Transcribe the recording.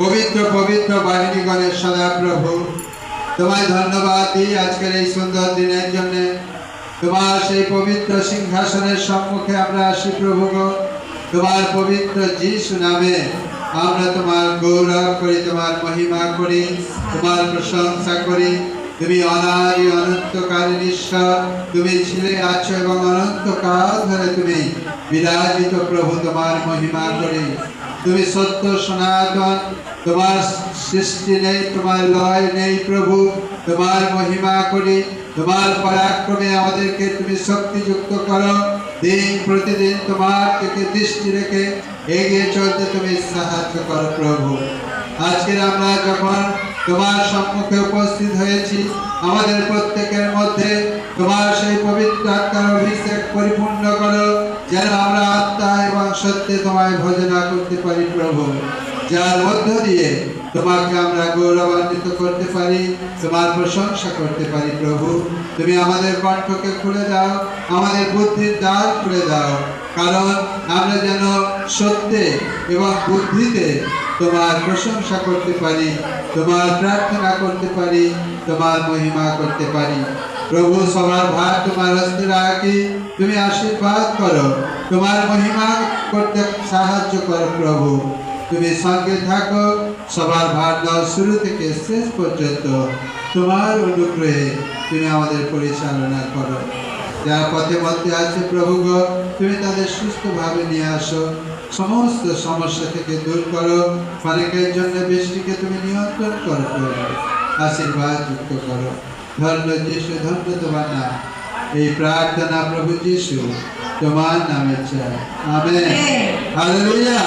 পবিত্র পবিত্র বাহিনীগণের সদা প্রভু। তোমায় ধন্যবাদ দিই আজকের এই সুন্দর দিনের জন্য। তোমার সেই পবিত্র সিংহাসনের সম্মুখে আমরা আসি প্রভু তোমার পবিত্র যিশু নামে আমরা তোমার গৌরব করি, তোমার মহিমা করি, তোমার প্রশংসা করি। তুমি অনাদি অনন্তকালীন ঈশ্বর তুমি ছিলে, আছো এবং অনন্তকাল ধরে তুমি বিরাজিত প্রভু, তোমার মহিমা করি। তুমি সত্য সনাতন, তোমার সৃষ্টি নেই, তোমার লয় নেই প্রভু, তোমার মহিমা করি, তোমার পরাক্রমে আমাদেরকে তুমি শক্তিযুক্ত করো। দিন প্রতিদিন তোমার থেকে দৃষ্টি রেখে এগিয়ে চলতে তুমি সাহায্য করো প্রভু। আজকের আমরা যখন তোমার সম্মুখে উপস্থিত হয়েছি, আমাদের প্রত্যেকের মধ্যে তোমার সেই পবিত্র আত্মার অভিষেক পরিপূর্ণ করো, যেন আমরা আত্মা এবং সত্যে তোমায় ভজনা করতে পারি প্রভু। যার মধ্য দিয়ে তোমাকে আমরা গৌরবান্বিত করতে পারি, তোমার প্রশংসা করতে পারি প্রভু। তুমি আমাদের কণ্ঠকে খুলে দাও, আমাদের বুদ্ধির দ্বার খুলে দাও। কারণ আমরা যেন সত্যে এবং বুদ্ধিতে তোমার প্রশংসা করতে পারি, তোমার প্রার্থনা করতে পারি, তোমার মহিমা করতে পারি। প্রভু, সবার ভার তোমার হস্তে রাখি। তুমি আশীর্বাদ করো। তোমার মহিমা করতে সাহায্য করো প্রভু। তুমি সঙ্গে থাকো। সবার ভার দাও শুরু থেকে শেষ পর্যন্ত। তোমার অনুগ্রহে তুমি আমাদের পরিচালনা করো। যারা পথে মধ্যে আছে প্রভু গো, তুমি তাদের সুস্থভাবে নিয়ে আসো। সমস্ত সমস্যা থেকে দূর করো। অনেকের জন্য বৃষ্টিকে তুমি নিয়ন্ত্রণ করো প্রভু। আশীর্বাদ যুক্ত করো। ধন্য যিশু ধন্য তোমার নাম এই প্রার্থনা প্রভু যিশু তোমার নামে চাই আমেন হালেলুয়া